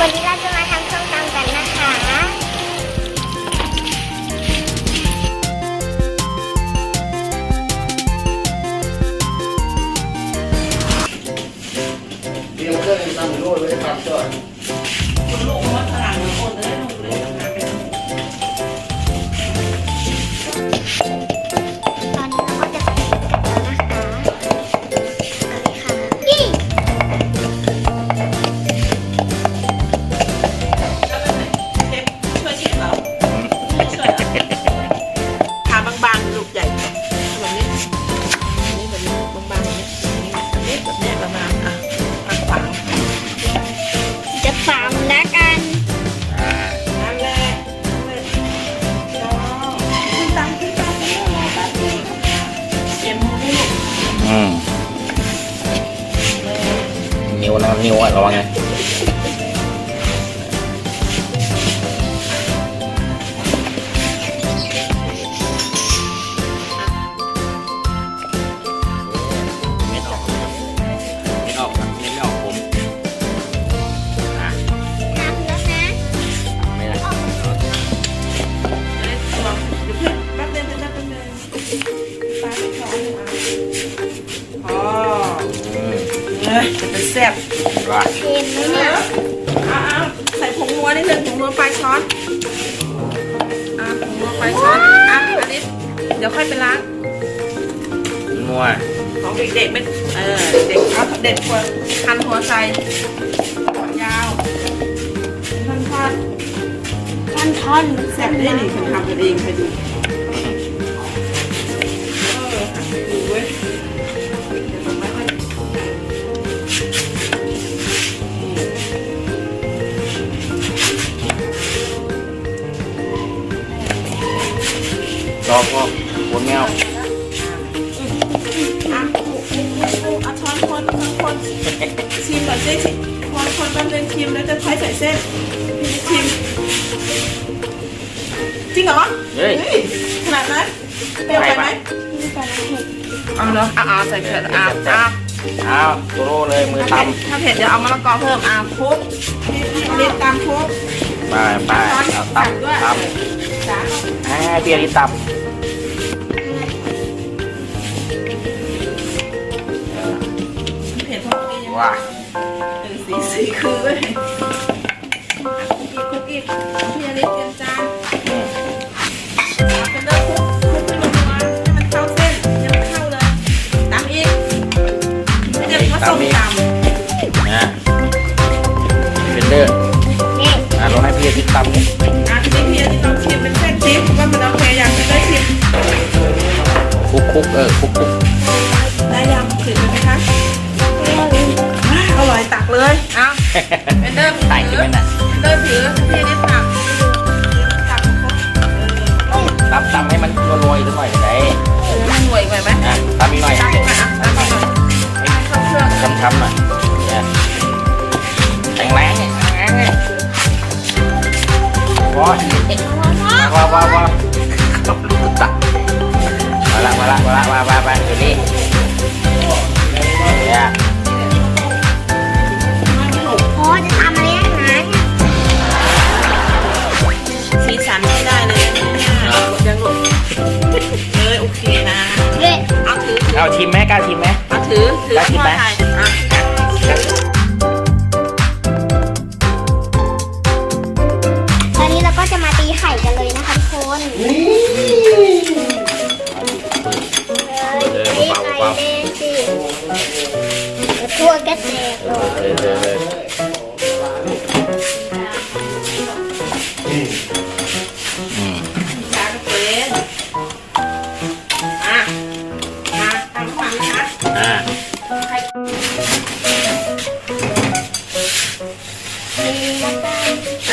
วันนี้เราจะมาทำส้มตำกันนะคะ เตรียมเครื่องตำโน่นไว้ตำก่อน นิ้วอะระวังไงเม็ดออกเม็ดออกครับเม็ดไม่ออกผมน้ำแล้วนะไม่ได้ระแป๊บเดียวแป๊บเดียวแป๊าไปช้อนหนึ่งอะอ๋อ เอ้ยจะเป็นแซ่บว่าเค็มไหมเนี่ยเอาเอาใส่ผงนัวนิดนึงผงนัวปลายช้อนอะผงนัวปลายช้อนอะอันนี้เดี๋ยวค่อยไปล้างนัวของเด็กๆไม่เออเด็กเอาเด็กควรคันหัวใส่หัวยาวท่อนทอดท่อนท่อนแซ่บได้นี่คุณทำกันเองไปดู อพ่อคนแมวอะอะเอาช้อนคนช้อนคนชิมก่อนสิชิมคนคนแป๊บนึงชิมแล้วจะค่อยใส่เส้นชิม จริงเหรอเฮ้ยขนาดนั้นเปรี้ยวไปไหมนี่ปลาเผ็ดเอาเนาะเอาใส่เผ็ดอะอะอ้าวโตโร่เลยมือตถ้าเผ็ดเดี๋ยวเอามะละกอเพิ่มอะคลุกนิดตามคลุกำไปไปช้อนเอาตักตำด้วยตจ้าำอ่าเปียริตำ ว้าเออสีสีคือเว้ยคุกอีกคุกอีกพี่อลิศเตรียมจานอืมเอาเป็นเริ่มคลุกคลุกให้ลงตัวให้มันเข้าเส้นยังไม่เข้าเลยตามอีกไม่เรียกว่าส้มตำนะเป็นเดอร์นี่อะเราให้พี่อาทิตย์ตำเนี่ยอะทีนี้พี่อลิศลองชิมเป็นเส้นชิมว่ามันโอเคยังจะได้ชิมคลุกคลุกเออคลุกค เป็นเดิมใส่ขึ้นไปน่ะเดินถือพี่นี่ตักตักครบตำตำให้มันโรยๆสักหน่อยไหนเออมันหน่วยไปไหมอะตำอีกหน่อยตักอีกไหมอะตักอีกหน่อยข้าเครื่องช้ำๆหน่อย เลยโอเคนะเด็ดเอาถือถือเอาชิมไหมกล้าชิมไหมเอาถือถือได้ชิมไหมพ่อถ่ายอะ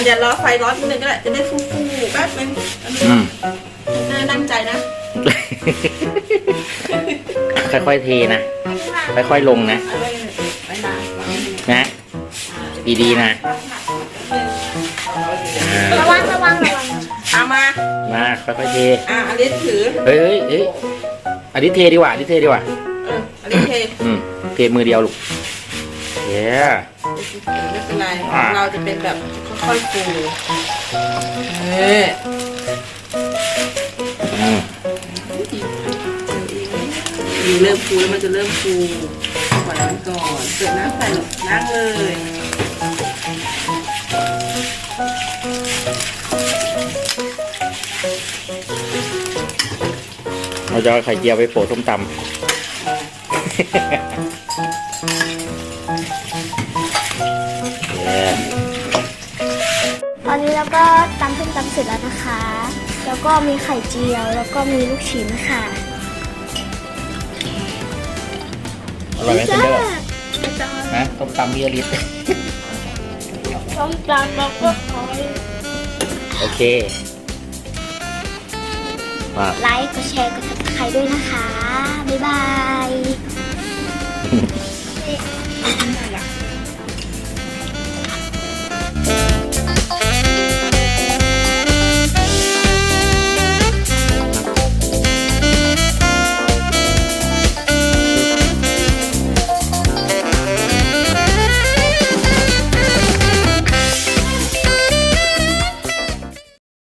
เดี๋ยวรอไฟร้อนนิดนึงก็ได้จะได้ฟูๆแป๊บนึงอันนี้อืม น่านั่งใจนะค่อยๆเทนะ ค่อยๆลงนะ เอาไว้ไว้นานนะ ดีๆนะ อ่า ระวังระวังระวังเอามา มาค่อยๆเท อะอลิสถือ เฮ้ยเฮ้ยเฮ้ยอันนี้เทดีกว่าอันนี้เทดีกว่า เอออลิสเทอืม เทมือเดียวลูกเย้ ไม่เป็นไรของเราจะเป็นแบบค่อยๆฟูเฮ้ยอืมมีเริ่มฟูแล้วมันจะเริ่มฟูปล่อยมันก่อนเกิดน้ำใส่หรอกล้างเลยเราจะเอาไข่เจียวไปโปะส้มตำ ตอนนี้เราก็ตำส้มตำเสร็จแล้วนะคะ แล้วก็มีไข่เจียว แล้วก็มีลูกชิ้นค่ะอร่อยไหมเซนเดอร์จ้าฮะส้มตำพี่อลิสส้มตำแล้วก็ขอโอเคมาไลค์กดแชร์กดติดตามด้วยนะคะ บ๊ายบาย